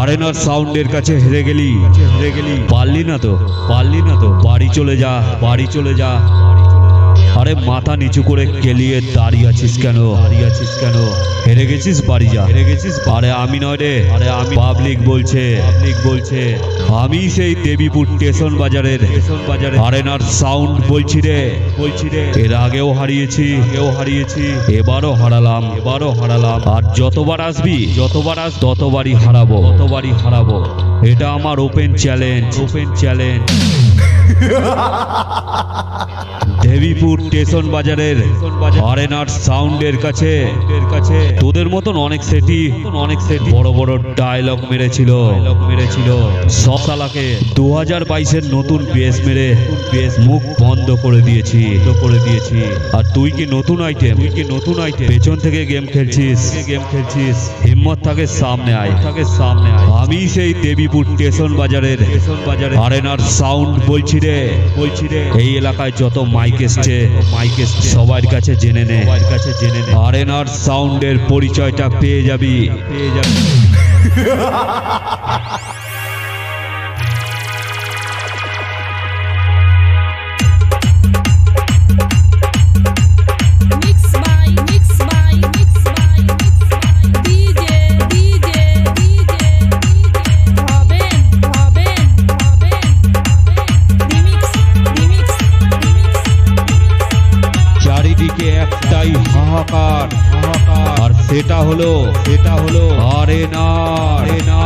আরেনার সাউন্ডের কাছে হেরে গেলি হেরে গেলি। পারলি না তো, পারলি না তো। বাড়ি চলে যা, বাড়ি চলে যা। আরে মাথা নিচু করে কেলিয়ে দাঁড়িয়ে আছিস কেন? দাঁড়িয়ে আছিস কেন? হেরে গেছিস বাড়ি যা। হেরে গেছিস আরে আমি নয় রে। আরে আমি পাবলিক বলছে। পাবলিক বলছে। আমি সেই দেবীপুর স্টেশন বাজারের স্টেশন বাজারে আরেনার সাউন্ড বলছি রে। বলছি রে। এর আগেও হারিয়েছি। আগেও হারিয়েছি। এবারও হারালাম। এবারও হারালাম। আর যতবার আসবি, যতবার আস ততবারই হারাবো। ততবারই হারাবো। এটা আমার open challenge open challenge Debipur station বাজারের আরেনার সাউন্ডের কাছে কাছে তোদের মতন অনেক সেটি অনেক সেটি বড় বড় ডায়লগ মেরেছিল। মেরেছিল। সসালাকে দু হাজার বাইশের নতুন বেস মেরে বেস মুখ বন্ধ করে দিয়েছি। করে দিয়েছি। আর তুই কি নতুন আইটেম তুই কি নতুন আইটেম পেছন থেকে গেম খেলছিস। গেম খেলছিস। হিম্মত থাকে সামনে আয়। থাকে সামনে আয়। আমি সেই দেবীপুর স্টেশন বাজারের বাজারে আরেনার সাউন্ড বলছি রে। বলছি রে এই এলাকায় যত মাইক এসছে মাইক এসছে সবার কাছে জেনে নে। কাছে জেনে নে আরেনার সাউন্ডের পরিচয়টা পেয়ে যাবি পেয়ে যাবি। হলো এটা হলো আরে না আরে না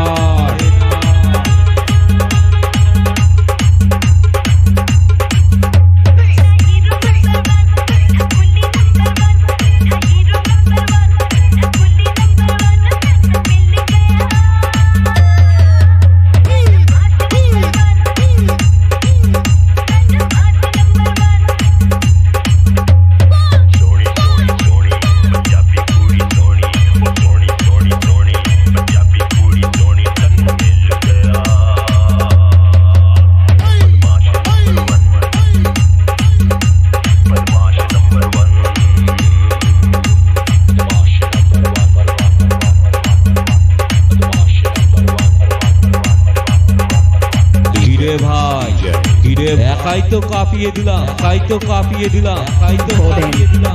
একাই তো কাঁপিয়ে দিলাম একাই তো কাঁপিয়ে দিলাম একাই তো কাঁপিয়ে দিলাম।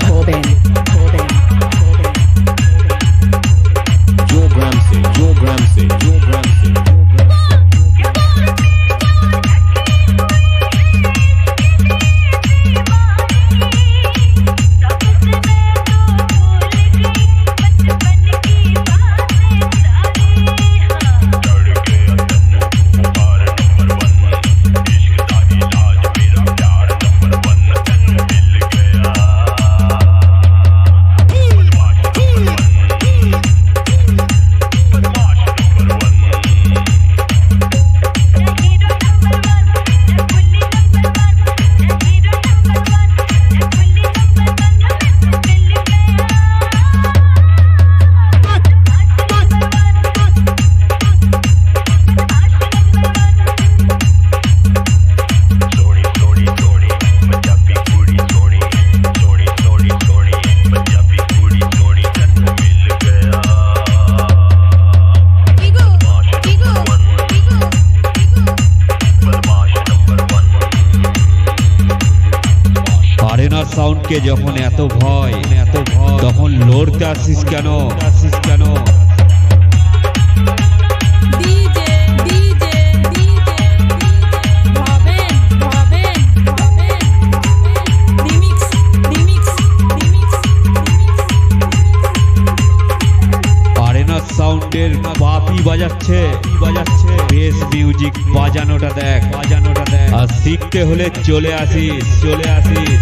সাউন্ডকে যখন এত ভয় এত ভয় তখন লড়তে আসিস কেন আসিস কেন সাউন্ডের বাপি বাজাচ্ছে। বাজাচ্ছে বেস মিউজিক বাজানোটা দেখ বাজানোটা দেখ। আর শিখতে হলে চলে আসিস চলে আসিস।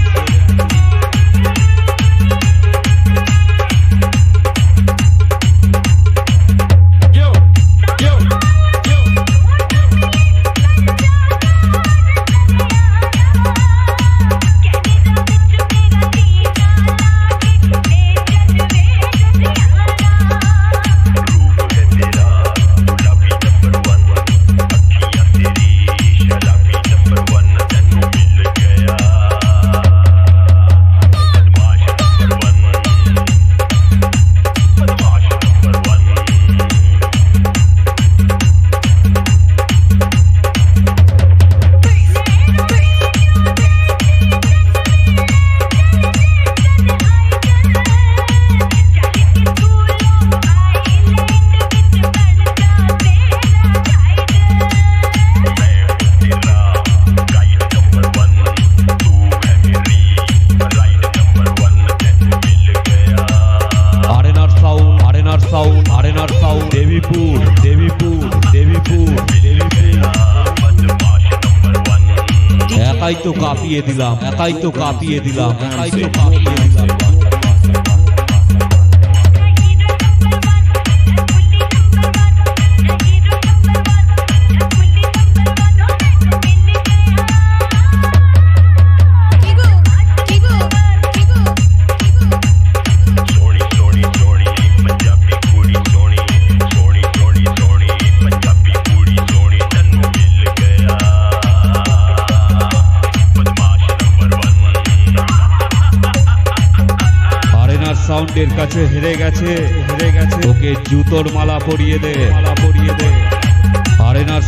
একাই তো কাঁপিয়ে দিলাম একাই তো কাঁপিয়ে দিলাম একাই তো কাঁপিয়ে দিলাম। আরেনার কাছে হেরে গেছে হেরে গেছে। ওকে জুতোর মালা পরিয়ে দে। মালা পরিয়ে দে। আরেনার